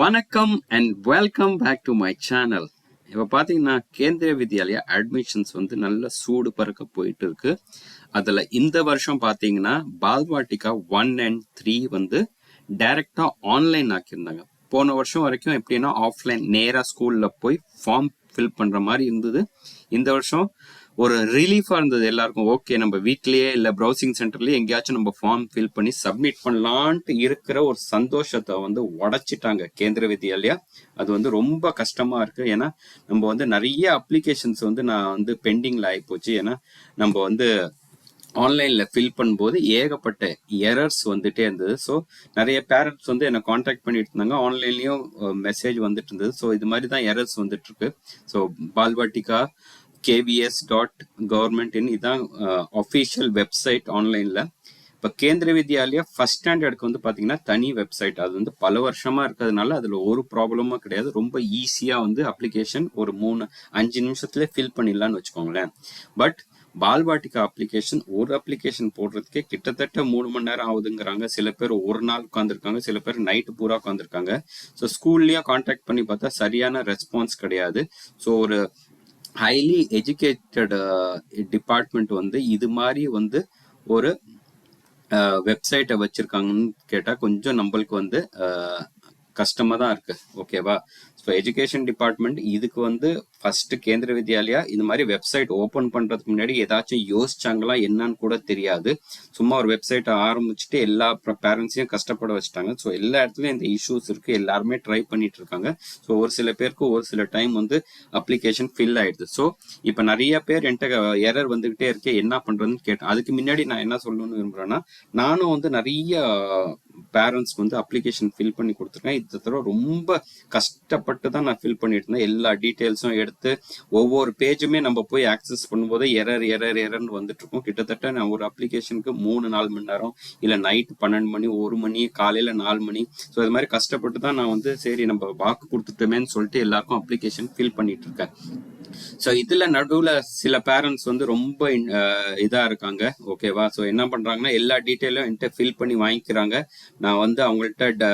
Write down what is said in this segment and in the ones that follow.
வணக்கம் and welcome back to my channel இப்போ பார்த்தீங்கன்னா கேந்திரிய வித்யாலயா அட்மிஷன்ஸ் வந்து நல்ல சூடு பறக்க போயிட்டு இருக்கு அதில் இந்த வருஷம் பார்த்தீங்கன்னா பால்வாட்டிகா ஒன் அண்ட் த்ரீ வந்து டைரக்டாக ஆன்லைன் ஆக்கியிருந்தாங்க. போன வருஷம் வரைக்கும் எப்படின்னா ஆஃப்லைன் நேராக ஸ்கூலில் போய் ஃபார்ம் ஃபில் பண்ணுற மாதிரி இருந்தது. இந்த வருஷம் ஒரு ரிலீஃபாக இருந்தது எல்லாருக்கும். ஓகே நம்ம வீட்லயே இல்லை ப்ரௌசிங் சென்டர்லயே எங்கேயாச்சும் நம்ம ஃபார்ம் ஃபில் பண்ணி சப்மிட் பண்ணலான்ட்டு இருக்கிற ஒரு சந்தோஷத்தை வந்து உடைச்சிட்டாங்க கேந்திர வித்யாலயா அது வந்து ரொம்ப கஷ்டமா இருக்கு. ஏன்னா நம்ம வந்து நிறைய அப்ளிகேஷன்ஸ் வந்து நான் வந்து பெண்டிங்ல ஆகிப்போச்சு ஏன்னா நம்ம வந்து ஆன்லைனில் ஃபில் பண்ணும்போது ஏகப்பட்ட எரர்ஸ் வந்துட்டே இருந்தது. ஸோ நிறைய பேரண்ட்ஸ் வந்து என்னை காண்டாக்ட் பண்ணிட்டு இருந்தாங்க. ஆன்லைன்லேயும் மெசேஜ் வந்துட்டு இருந்தது. ஸோ இது மாதிரி தான் எரர்ஸ் வந்துட்டு இருக்கு. So Balvatika KVS dot government in இதுதான் அஃபீஷியல் வெப்சைட் ஆன்லைனில் இப்போ கேந்திர வித்யாலயா ஃபஸ்ட் ஸ்டாண்டர்டுக்கு வந்து பார்த்தீங்கன்னா தனி வெப்சைட் அது வந்து பல வருஷமாக இருக்கிறதுனால அதில் ஒரு ப்ராப்ளமும் கிடையாது. ரொம்ப ஈஸியாக வந்து அப்ளிகேஷன் ஒரு மூணு அஞ்சு நிமிஷத்துல ஃபில் பண்ணிடலான்னு வச்சுக்கோங்களேன். பட் பால்வாட்டிகா அப்ளிகேஷன் ஒரு அப்ளிகேஷன் போடுறதுக்கே கிட்டத்தட்ட மூணு மணி நேரம் ஆகுதுங்கிறாங்க. சில பேர் ஒரு நாள் உட்காந்துருக்காங்க சில பேர் நைட்டு பூரா உட்காந்துருக்காங்க ஸோ ஸ்கூல்லையும் காண்டாக்ட் பண்ணி பார்த்தா சரியான ரெஸ்பான்ஸ் கிடையாது. ஸோ ஒரு ஹைலி எஜுகேட்டட் டிபார்ட்மெண்ட் வந்து இது மாதிரி வந்து ஒரு uh, வெப்சைட்டை வச்சிருக்காங்கன்னு கேட்டால் கொஞ்சம் நம்மளுக்கு வந்து uh, கஷ்டமாக தான் இருக்கு. ஓகேவா ஸோ எஜுகேஷன் டிபார்ட்மெண்ட் இதுக்கு வந்து ஃபர்ஸ்ட் கேந்திர வித்யாலயா இந்த மாதிரி வெப்சைட் ஓப்பன் பண்றதுக்கு முன்னாடி ஏதாச்சும் யோசிச்சாங்களா என்னன்னு கூட தெரியாது. சும்மா ஒரு வெப்சைட்டை ஆரம்பிச்சுட்டு எல்லா பேரண்ட்ஸையும் கஷ்டப்பட வச்சுட்டாங்க. ஸோ எல்லா இடத்துலயும் இந்த இஷ்யூஸ் இருக்கு. எல்லாருமே ட்ரை பண்ணிட்டு இருக்காங்க. ஸோ ஒரு சில பேருக்கு ஒரு சில டைம் வந்து அப்ளிகேஷன் ஃபில் ஆயிடுது. ஸோ இப்போ நிறைய பேர் என்கிட்ட எரர் வந்துகிட்டே இருக்கே என்ன பண்றதுன்னு கேட்டேன். அதுக்கு முன்னாடி நான் என்ன சொல்லணும்னு விரும்புறேன்னா நானும் வந்து நிறைய பேரண்ட்ஸ்க்கு வந்து அப்ளிகேஷன் ஃபில் பண்ணி கொடுத்துருக்கேன். இந்த தடவை ரொம்ப கஷ்டப்பட்டு தான் நான் ஃபில் பண்ணிட்டு இருந்தேன். எல்லா டீட்டெயில்ஸும் எடுத்து ஒவ்வொரு பேஜுமே நம்ம போய் ஆக்சஸ் பண்ணும்போது எரர் எரர் எரர்னு வந்துட்டு இருக்கும் கிட்டத்தட்ட நான் ஒரு அப்ளிகேஷனுக்கு மூணு நாலு மணி நேரம் இல்லை நைட் பன்னெண்டு மணி ஒரு மணி காலையில் நாலு மணி. ஸோ இது மாதிரி கஷ்டப்பட்டு தான் நான் வந்து சரி நம்ம வாக்கு கொடுத்துட்டோமேன்னு சொல்லிட்டு எல்லாருக்கும் அப்ளிகேஷன் ஃபில் பண்ணிட்டு இருக்கேன். ஸோ இதுல நடுவில் சில பேரண்ட்ஸ் வந்து ரொம்ப இதா இருக்காங்க. ஓகேவா ஸோ என்ன பண்றாங்கன்னா எல்லா டீட்டெயிலும் என்கிட்ட ஃபில் பண்ணி வாங்கிக்கிறாங்க. நான் வந்து அவங்கள்ட்ட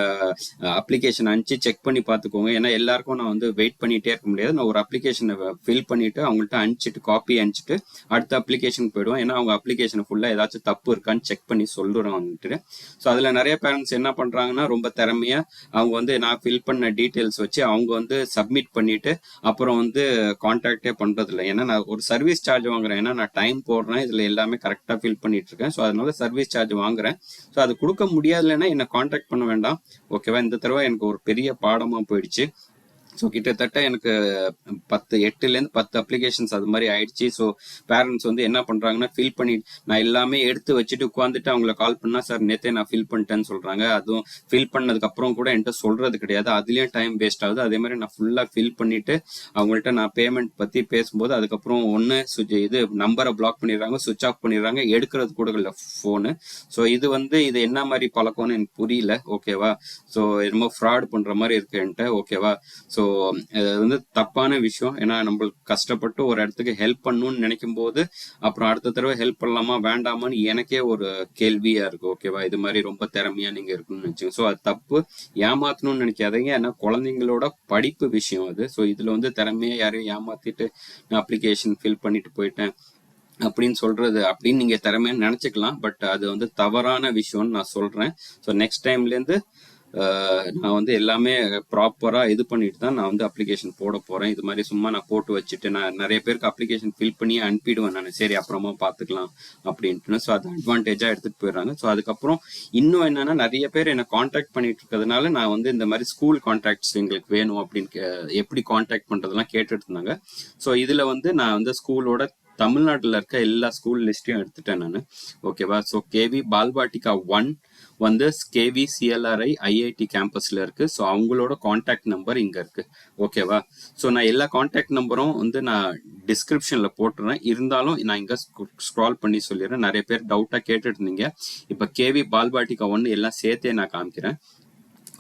அப்ளிகேஷன் அனுப்பிச்சு செக் பண்ணி பார்த்துக்கோங்க. ஏன்னா எல்லாருக்கும் நான் வந்து வெயிட் பண்ணிட்டே இருக்க முடியாது. நான் ஒரு அப்ளிகேஷன் ஃபில் பண்ணிட்டு அவங்கள்ட்ட அனுப்பிச்சிட்டு காப்பி அனுப்பிச்சிட்டு அடுத்த அப்ளிகேஷன் போயிடுவோம். ஏன்னா அவங்க அப்ளிகேஷன் ஃபுல்லாக ஏதாச்சும் தப்பு இருக்கான்னு செக் பண்ணி சொல்லுறோம் வந்துட்டு ஸோ அதில் நிறைய பேரண்ட்ஸ் என்ன பண்ணுறாங்கன்னா ரொம்ப திறமையா அவங்க வந்து நான் ஃபில் பண்ண டீட்டெயில்ஸ் வச்சு அவங்க வந்து சப்மிட் பண்ணிட்டு அப்புறம் வந்து கான்டாக்டே பண்ணுறதில்ல இல்லை ஏன்னா நான் ஒரு சர்வீஸ் சார்ஜ் வாங்குறேன். ஏன்னா நான் டைம் போடுறேன். இதில் எல்லாமே கரெக்டாக ஃபில் பண்ணிட்டு இருக்கேன். ஸோ அதனால சர்வீஸ் சார்ஜ் வாங்குறேன். ஸோ அது கொடுக்க முடியாதுலன்னா என்னை காண்டாக்ட் பண்ண வேண்டாம். ஓகேவா இந்த தடவை எனக்கு ஒரு பெரிய பாடமாக போயிடுச்சு. ஸோ கிட்டத்தட்ட எனக்கு பத்து எட்டுலேருந்து பத்து அப்ளிகேஷன்ஸ் அது மாதிரி ஆயிடுச்சு. ஸோ பேரண்ட்ஸ் வந்து என்ன பண்ணுறாங்கன்னா ஃபில் பண்ணி நான் எல்லாமே எடுத்து வச்சுட்டு உட்காந்துட்டு அவங்கள கால் பண்ணா சார் நேற்றே நான் ஃபில் பண்ணிட்டேன்னு சொல்கிறாங்க அதுவும் ஃபில் பண்ணதுக்கு அப்புறம் கூட என்கிட்ட சொல்கிறது கிடையாது. அதுலேயும் டைம் வேஸ்ட் ஆகுது. அதே மாதிரி நான் ஃபுல்லாக ஃபில் பண்ணிட்டு அவங்கள்ட்ட நான் பேமெண்ட் பற்றி பேசும்போது அதுக்கப்புறம் ஒன்று சுவிட்ச் இது நம்பரை பிளாக் பண்ணிடுறாங்க சுவிச் ஆஃப் பண்ணிடுறாங்க. எடுக்கிறது கூட இல்லை ஃபோனு ஸோ இது வந்து இது என்ன மாதிரி பழக்கம்னு எனக்கு புரியல. ஓகேவா ஸோ என்னமோ ஃப்ராட் பண்ணுற மாதிரி இருக்கு என்கிட்ட. ஓகேவா ஸோ இது வந்து தப்பான விஷயம். ஏன்னா நம்மளுக்கு கஷ்டப்பட்டு ஒரு இடத்துக்கு ஹெல்ப் பண்ணணும்னு நினைக்கும் போது அப்புறம் அடுத்த தடவை ஹெல்ப் பண்ணலாமா வேண்டாமான்னு எனக்கே ஒரு கேள்வியா இருக்கு. ஓகேவா இது மாதிரி ரொம்ப திறமையா நீங்க இருக்குன்னு நினைச்சுங்க. ஸோ அது தப்பு. ஏமாத்தணும்னு நினைக்காதீங்க. ஏன்னா குழந்தைங்களோட படிப்பு விஷயம் அது. ஸோ இதுல வந்து திறமையா யாரையும் ஏமாத்திட்டு நான் அப்ளிகேஷன் ஃபில் பண்ணிட்டு போயிட்டேன் அப்படின்னு சொல்றது அப்படின்னு நீங்க திறமைன்னு நினைச்சுக்கலாம். பட் அது வந்து தவறான விஷயம்னு நான் சொல்றேன். ஸோ நெக்ஸ்ட் டைம்லேருந்து நான் வந்து எல்லாமே ப்ராப்பராக இது பண்ணிட்டு தான் நான் வந்து அப்ளிகேஷன் போட போகிறேன் இது மாதிரி சும்மா நான் போட்டு வச்சுட்டு நான் நிறைய பேருக்கு அப்ளிகேஷன் ஃபில் பண்ணி அனுப்பிடுவேன் நான். சரி அப்புறமா பார்த்துக்கலாம் அப்படின்ட்டு ஸோ அது அட்வான்டேஜாக எடுத்துகிட்டு போயிடுறாங்க. ஸோ அதுக்கப்புறம் இன்னும் என்னன்னா நிறைய பேர் என்னை காண்டாக்ட் பண்ணிட்டு இருக்கிறதுனால நான் வந்து இந்த மாதிரி ஸ்கூல் கான்டாக்ட்ஸ் எங்களுக்கு வேணும் அப்படின்னு எப்படி காண்டாக்ட் பண்ணுறதெல்லாம் கேட்டுட்டு இருந்தாங்க. ஸோ இதில் வந்து நான் வந்து ஸ்கூலோட தமிழ்நாட்டில் இருக்க எல்லா ஸ்கூல் லிஸ்ட்டையும் எடுத்துட்டேன் நான். ஓகேவா ஸோ கேவி பால்பாட்டிகா ஒன் வந்து கேவி சிஎல்ஆர்ஐ ஐஐடி கேம்பஸ்ல இருக்கு. ஸோ அவங்களோட காண்டாக்ட் நம்பர் இங்க இருக்கு. ஓகேவா ஸோ நான் எல்லா காண்டாக்ட் நம்பரும் வந்து நான் டிஸ்கிரிப்ஷன்ல போட்டுறேன். இருந்தாலும் நான் இங்க ஸ்க்ரால் பண்ணி சொல்லிடுறேன். நிறைய பேர் டவுட்டா கேட்டுட்டு இருந்தீங்க இப்போ கேவி பால்பாட்டிகா ஒன்று எல்லாம் சேர்த்தே நான் காமிக்கிறேன்.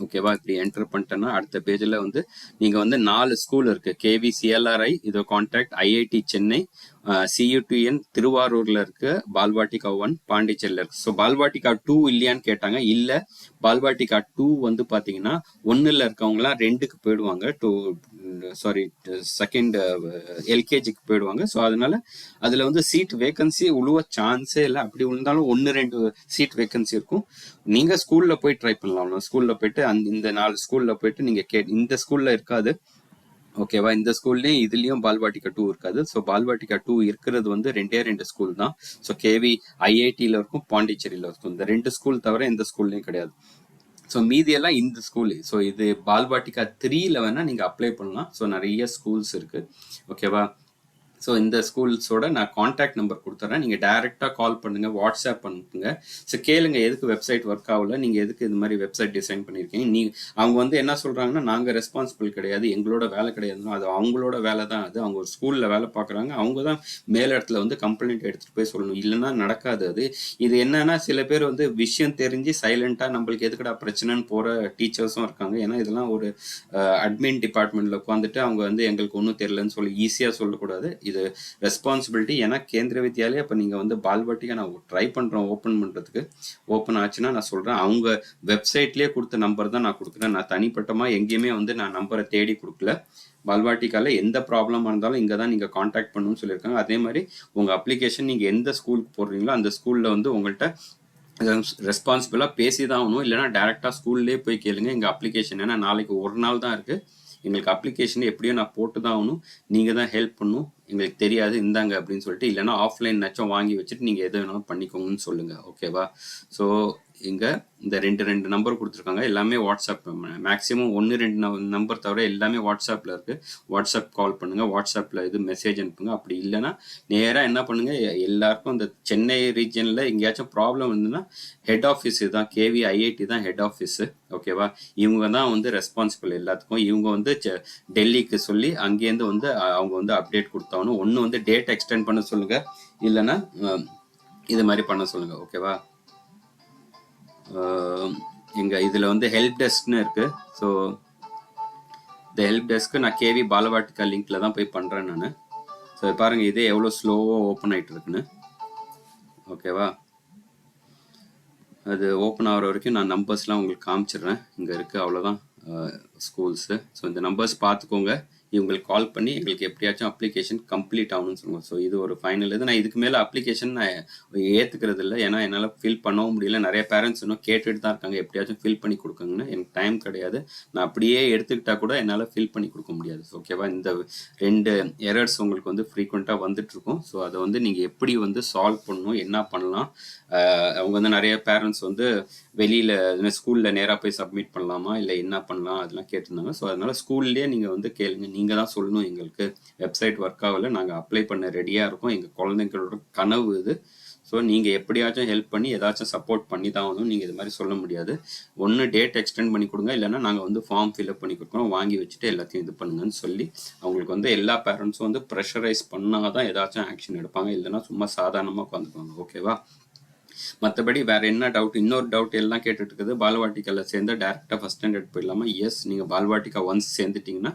ஓகேவா இப்படி என்டர் பண்ணிட்டேன்னா அடுத்த பேஜில் வந்து நீங்கள் வந்து நாலு ஸ்கூல் இருக்குது கேவி சிஎல்ஆர்ஐ இதோ கான்டாக்ட் ஐஐடி சென்னை சியூடிஎன் திருவாரூர்ல இருக்கு. பால்வாட்டிகா ஒன் பாண்டிச்சேரியில் இருக்கு. ஸோ பால்வாட்டிகா டூ இல்லையான்னு கேட்டாங்க. இல்லை பால்வாட்டிகா டூ வந்து பார்த்தீங்கன்னா ஒன்றில் இருக்கவங்களாம் ரெண்டுக்கு போயிடுவாங்க. டூ சாரி செகண்ட் எல்கேஜிக்கு போயிடுவாங்க. ஸோ அதனால அதில் வந்து சீட் வேகன்சி உழுவ சான்ஸே இல்லை. அப்படி விழுந்தாலும் ஒன்று ரெண்டு சீட் வேகன்சி இருக்கும். நீங்கள் ஸ்கூலில் போய் ட்ரை பண்ணலாம். ஸ்கூலில் போயிட்டு அந்த இந்த நாலு ஸ்கூலில் போயிட்டு நீங்கள் கே இந்த ஸ்கூலில் இருக்காது. ஓகேவா? இந்த ஸ்கூல்லையும் இதுலயும் பால்வாட்டிகா டூ இருக்காது. ஸோ பால்வாட்டிகா டூ இருக்கிறது வந்து ரெண்டே ரெண்டு ஸ்கூல் தான். ஸோ கேவி ஐஐடியில் இருக்கும் பாண்டிச்சேரியில இருக்கும். இந்த ரெண்டு ஸ்கூல் தவிர எந்த ஸ்கூல்லையும் கிடையாது. ஸோ மீதியெல்லாம் இந்த ஸ்கூல். ஸோ இது பால்வாட்டிகா த்ரீல வேணா நீங்க அப்ளை பண்ணலாம். ஸோ நிறைய ஸ்கூல்ஸ் இருக்கு. ஓகேவா? ஸோ இந்த ஸ்கூல்ஸோட நான் காண்டாக்ட் நம்பர் கொடுத்துட்றேன் நீங்கள் டைரெக்டாக கால் பண்ணுங்கள் வாட்ஸ்அப் பண்ணுங்க. ஸோ கேளுங்க எதுக்கு வெப்சைட் ஒர்க் ஆகல? நீங்கள் எதுக்கு இது மாதிரி வெப்சைட் டிசைன் பண்ணியிருக்கீங்க நீ அவங்க வந்து என்ன சொல்கிறாங்கன்னா நாங்கள் ரெஸ்பான்சிபிள் கிடையாது. எங்களோட வேலை கிடையாதுன்னா அது அவங்களோட வேலை தான் அது. அவங்க ஒரு ஸ்கூலில் வேலை பார்க்குறாங்க. அவங்க தான் மேல் இடத்துல வந்து கம்ப்ளைண்ட் எடுத்துகிட்டு போய் சொல்லணும். இல்லைன்னா நடக்காது அது. இது என்னன்னா சில பேர் வந்து விஷயம் தெரிஞ்சு சைலண்ட்டாக நம்மளுக்கு எதுக்குடா பிரச்சனைன்னு போகிற டீச்சர்ஸும் இருக்காங்க. ஏன்னா இதெல்லாம் ஒரு அட்மின் டிபார்ட்மெண்ட்டில் உட்காந்துட்டு அவங்க வந்து எங்களுக்கு ஒன்றும் தெரியலன்னு சொல்லி ஈஸியாக சொல்லக்கூடாது. இது ரெஸ்பான்சிபிலிட்டி ஏன்னா கேந்திர வித்யாலயா இப்போ நீங்கள் வந்து பால்வாட்டியை நான் ட்ரை பண்ணுறோம் ஓப்பன் பண்ணுறதுக்கு ஓப்பன் ஆச்சுன்னா நான் சொல்கிறேன் அவங்க வெப்சைட்லேயே கொடுத்த நம்பர் தான் நான் கொடுக்குறேன். நான் தனிப்பட்டமாக எங்கேயுமே வந்து நான் நம்பரை தேடி கொடுக்கல. பால்வாட்டிக்கால எந்த ப்ராப்ளமாக இருந்தாலும் இங்கே தான் நீங்கள் காண்டாக்ட் பண்ணணும்னு சொல்லியிருக்காங்க. அதே மாதிரி உங்கள் அப்ளிகேஷன் நீங்கள் எந்த ஸ்கூலுக்கு போடுறீங்களோ அந்த ஸ்கூலில் வந்து உங்கள்கிட்ட ரெஸ்பான்சிபிளாக பேசி தான் ஆகணும். இல்லைனா டேரெக்டாக ஸ்கூல்லேயே போய் கேளுங்க. எங்கள் அப்ளிகேஷன் ஏன்னா நாளைக்கு ஒரு நாள் தான் இருக்குது எங்களுக்கு அப்ளிகேஷன் எப்படியோ நான் போட்டு தான் ஆகணும். நீங்கள் தான் ஹெல்ப் பண்ணணும். எங்களுக்கு தெரியாது இந்தாங்க அப்படின்னு சொல்லிட்டு இல்லைனா ஆஃப்லைன் ஆஃப்லைன்னாச்சும் வாங்கி வச்சுட்டு நீங்கள் எது வேணாலும் பண்ணிக்கோங்கன்னு சொல்லுங்கள் ஓகேவா ஸோ இங்கே இந்த ரெண்டு ரெண்டு நம்பர் கொடுத்துருக்காங்க. எல்லாமே வாட்ஸ்அப் மேக்ஸிமம் ஒன்று ரெண்டு நம்பர் தவிர எல்லாமே வாட்ஸ்அப்பில் இருக்குது வாட்ஸ்அப் கால் பண்ணுங்கள் வாட்ஸ்அப்பில் இது மெசேஜ் அனுப்புங்க. அப்படி இல்லைன்னா நேராக என்ன பண்ணுங்கள் எல்லாருக்கும் இந்த சென்னை ரீஜனில் எங்கேயாச்சும் ப்ராப்ளம் இருந்ததுன்னா ஹெட் ஆஃபீஸ் தான். கேவி ஐஐடி தான் ஹெட் ஆஃபீஸு ஓகேவா இவங்க தான் வந்து ரெஸ்பான்சிபிள் எல்லாத்துக்கும். இவங்க வந்து டெல்லிக்கு சொல்லி அங்கேருந்து வந்து அவங்க வந்து அப்டேட் கொடுத்தாகணும் ஒன்று வந்து டேட் எக்ஸ்டெண்ட் பண்ண சொல்லுங்கள் இல்லைன்னா இது மாதிரி பண்ண சொல்லுங்கள் ஓகேவா எங்கள் இதில் வந்து ஹெல்ப் டெஸ்க்னு இருக்குது ஸோ இந்த ஹெல்ப் டெஸ்க்கு நான் கேவி பாலவாட்டிக்கா லிங்க்கில் தான் போய் பண்ணுறேன் நான். ஸோ பாருங்கள் இதே எவ்வளோ ஸ்லோவாக ஓப்பன் ஆகிட்டு இருக்குன்னு ஓகேவா அது ஓப்பன் ஆகிற வரைக்கும் நான் நம்பர்ஸ்லாம் உங்களுக்கு காமிச்சிடுறேன். இங்கே இருக்குது அவ்வளோதான் ஸ்கூல்ஸு ஸோ இந்த நம்பர்ஸ் பார்த்துக்கோங்க. இவங்களுக்கு கால் பண்ணி எங்களுக்கு எப்படியாச்சும் அப்ளிகேஷன் கம்ப்ளீட் ஆகணும்னு சொல்லுவோம் ஸோ இது ஒரு ஃபைனல் இது நான் இதுக்கு மேலே அப்ளிகேஷன் நான் ஏற்றுக்கிறது இல்லை. ஏன்னா என்னால் ஃபில் பண்ணவும் முடியல. நிறைய பேரண்ட்ஸ் இன்னும் கேட்டுட்டு தான் இருக்காங்க. எப்படியாச்சும் ஃபில் பண்ணி கொடுக்குங்கன்னு எனக்கு டைம் கிடையாது. நான் அப்படியே எடுத்துக்கிட்டால் கூட என்னால் ஃபில் பண்ணி கொடுக்க முடியாது. ஓகேவா இந்த ரெண்டு எரர்ஸ் உங்களுக்கு வந்து ஃப்ரீக்வெண்ட்டாக வந்துட்டுருக்கும். ஸோ அதை வந்து நீங்கள் எப்படி வந்து சால்வ் பண்ணணும்? என்ன பண்ணலாம்? அவங்க வந்து நிறைய பேரண்ட்ஸ் வந்து வெளியில் ஸ்கூலில் நேராக போய் சப்மிட் பண்ணலாமா? இல்லை என்ன பண்ணலாம்? அதெல்லாம் கேட்டிருந்தாங்க. ஸோ அதனால் ஸ்கூல்லேயே நீங்கள் வந்து கேளுங்க. நீங்கள் தான் சொல்லணும். எங்களுக்கு வெப்சைட் ஒர்க் ஆகலை. நாங்கள் அப்ளை பண்ண ரெடியாக இருக்கோம். எங்கள் குழந்தைங்களோட கனவு இது. ஸோ நீங்கள் எப்படியாச்சும் ஹெல்ப் பண்ணி ஏதாச்சும் சப்போர்ட் பண்ணி தான் ஆகணும். நீங்கள் இது மாதிரி சொல்ல முடியாது. ஒன்று டேட் எக்ஸ்டெண்ட் பண்ணி கொடுங்க. இல்லைன்னா நாங்கள் வந்து ஃபார்ம் ஃபில்அப் பண்ணி கொடுக்குறோம். வாங்கி வச்சுட்டு எல்லாத்தையும் இது பண்ணுங்கன்னு சொல்லி அவங்களுக்கு வந்து எல்லா பேரண்ட்ஸும் வந்து ப்ரெஷரைஸ் பண்ணால் தான் ஏதாச்சும் ஆக்ஷன் எடுப்பாங்க. இல்லைன்னா சும்மா சாதாரணமாக உட்காந்துப்பாங்க ஓகேவா மற்றபடி வேற என்ன டவுட் இன்னொரு டவுட் எல்லாம் கேட்டுட்டு இருக்குது. பால்வாட்டிக்கால சேர்ந்து டேரெக்டாக ஃபஸ்ட் ஸ்டாண்டர்ட் போயிடலாமா? எஸ் நீங்கள் பால்வாட்டிக்கா ஒன்ஸ் சேர்ந்துட்டிங்கன்னா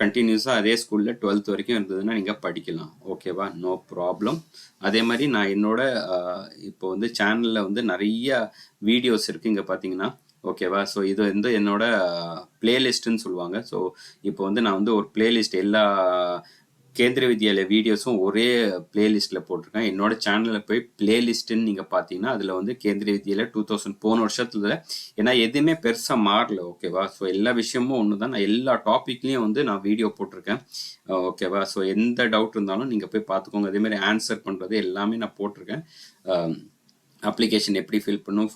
கண்டினியூஸாக அதே ஸ்கூலில் டுவெல்த் வரைக்கும் இருந்ததுன்னா நீங்கள் படிக்கலாம். ஓகேவா நோ ப்ராப்ளம் அதே மாதிரி நான் என்னோட இப்போ வந்து சேனலில் வந்து நிறைய வீடியோஸ் இருக்குது இங்கே பார்த்தீங்கன்னா ஓகேவா ஸோ இது வந்து என்னோட பிளேலிஸ்ட்டுன்னு சொல்லுவாங்க. ஸோ இப்போ வந்து நான் வந்து ஒரு பிளேலிஸ்ட் எல்லா கேந்திர வித்யாலய வீடியோஸும் ஒரே பிளேலிஸ்ட்டில் போட்டிருக்கேன். என்னோட சேனலில் போய் பிளேலிஸ்ட்டுன்னு நீங்கள் பார்த்தீங்கன்னா அதில் வந்து கேந்திர வித்யாலய டூ தௌசண்ட் போன வருஷத்துல ஏன்னா எதுவுமே பெருசாக மாறல ஓகேவா ஸோ எல்லா விஷயமும் ஒன்று தான் நான் எல்லா டாப்பிக்லேயும் வந்து நான் வீடியோ போட்டிருக்கேன். ஓகேவா ஸோ எந்த டவுட் இருந்தாலும் நீங்கள் போய் பார்த்துக்கோங்க. அதேமாதிரி ஆன்சர் பண்ணுறது எல்லாமே நான் போட்டிருக்கேன். அப்ளிகேஷன் எப்படி ஃபில் பண்ணும்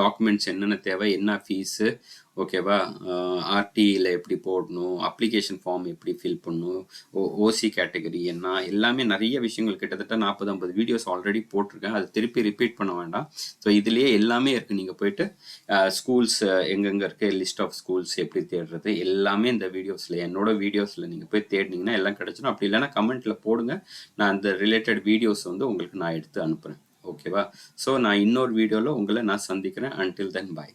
டாக்குமெண்ட்ஸ் என்னென்ன தேவை என்ன ஃபீஸு ஓகேவா ஆர்டியில் எப்படி போடணும் அப்ளிகேஷன் ஃபார்ம் எப்படி ஃபில் பண்ணணும் ஓ ஓசி கேட்டகரி என்ன எல்லாமே நிறைய விஷயங்கள் கிட்டத்தட்ட நாற்பது ஐம்பது வீடியோஸ் ஆல்ரெடி போட்டிருக்கேன். அது திருப்பி ரிப்பீட் பண்ண வேண்டாம். ஸோ இதுலேயே எல்லாமே இருக்குது நீங்கள் போயிட்டு ஸ்கூல்ஸ் எங்கெங்கே இருக்க லிஸ்ட் ஆஃப் ஸ்கூல்ஸ் எப்படி தேடுறது எல்லாமே இந்த வீடியோஸில் என்னோட வீடியோஸில் நீங்கள் போய் தேடினீங்கன்னா எல்லாம் கிடச்சிடும் அப்படி இல்லைன்னா கமெண்ட்டில் போடுங்க. நான் அந்த ரிலேட்டட் வீடியோஸ் வந்து உங்களுக்கு நான் எடுத்து அனுப்புகிறேன் ஓகேவா ஸோ நான் இன்னொரு வீடியோவில் உங்களை நான் சந்திக்கிறேன். அன்டில் தென் பாய்